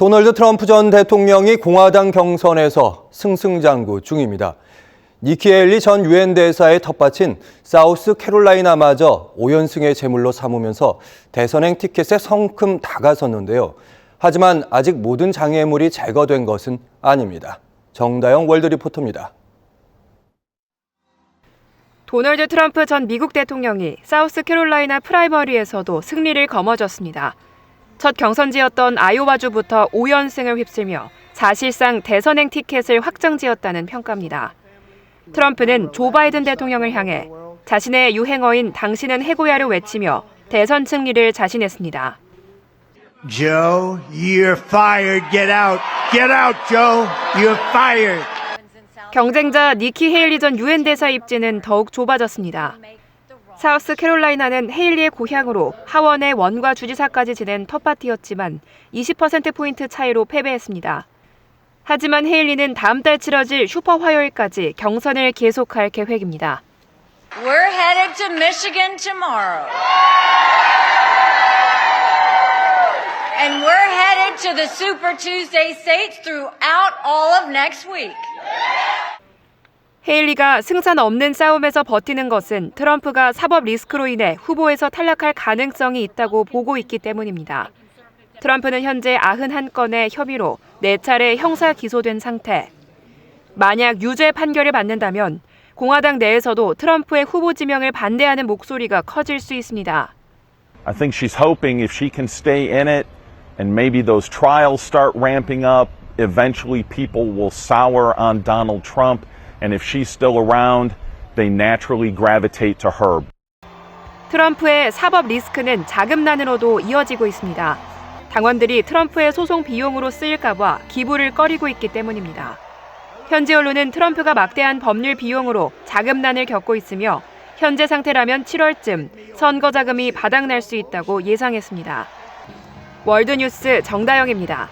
도널드 트럼프 전 대통령이 공화당 경선에서 승승장구 중입니다. 니키 헬리 전 유엔 대사의 텃밭인 사우스 캐롤라이나마저 5연승의 제물로 삼으면서 대선행 티켓에 성큼 다가섰는데요. 하지만 아직 모든 장애물이 제거된 것은 아닙니다. 정다영 월드 리포터입니다. 도널드 트럼프 전 미국 대통령이 사우스 캐롤라이나 프라이머리에서도 승리를 거머쥐었습니다. 첫 경선지였던 아이오와주부터 5연승을 휩쓸며 사실상 대선행 티켓을 확정지었다는 평가입니다. 트럼프는 조 바이든 대통령을 향해 자신의 유행어인 당신은 해고야를 외치며 대선 승리를 자신했습니다. Joe, you're fired. Get out. Get out, Joe. You're fired. 경쟁자 니키 헤일리 전 유엔 대사 입지는 더욱 좁아졌습니다. 사우스 캐롤라이나는 헤일리의 고향으로 하원의 원과 주지사까지 지낸 텃밭이었지만 20%포인트 차이로 패배했습니다. 하지만 헤일리는 다음 달 치러질 슈퍼 화요일까지 경선을 계속할 계획입니다. We're headed to Michigan tomorrow. And we're headed to the Super Tuesday states throughout all of next week. 헤일리가 승산 없는 싸움에서 버티는 것은 트럼프가 사법 리스크로 인해 후보에서 탈락할 가능성이 있다고 보고 있기 때문입니다. 트럼프는 현재 91건의 혐의로 4차례 형사 기소된 상태. 만약 유죄 판결을 받는다면 공화당 내에서도 트럼프의 후보 지명을 반대하는 목소리가 커질 수 있습니다. I think she's hoping if she can stay in it and maybe those trials start ramping up, eventually people will sour on Donald Trump. And if she's still around, they naturally gravitate to her. 트럼프의 사법 리스크는 자금난으로도 이어지고 있습니다. 당원들이 트럼프의 소송 비용으로 쓰일까봐 기부를 꺼리고 있기 때문입니다. 현지 언론은 트럼프가 막대한 법률 비용으로 자금난을 겪고 있으며 현재 상태라면 7월쯤 선거 자금이 바닥날 수 있다고 예상했습니다. 월드뉴스 정다영입니다.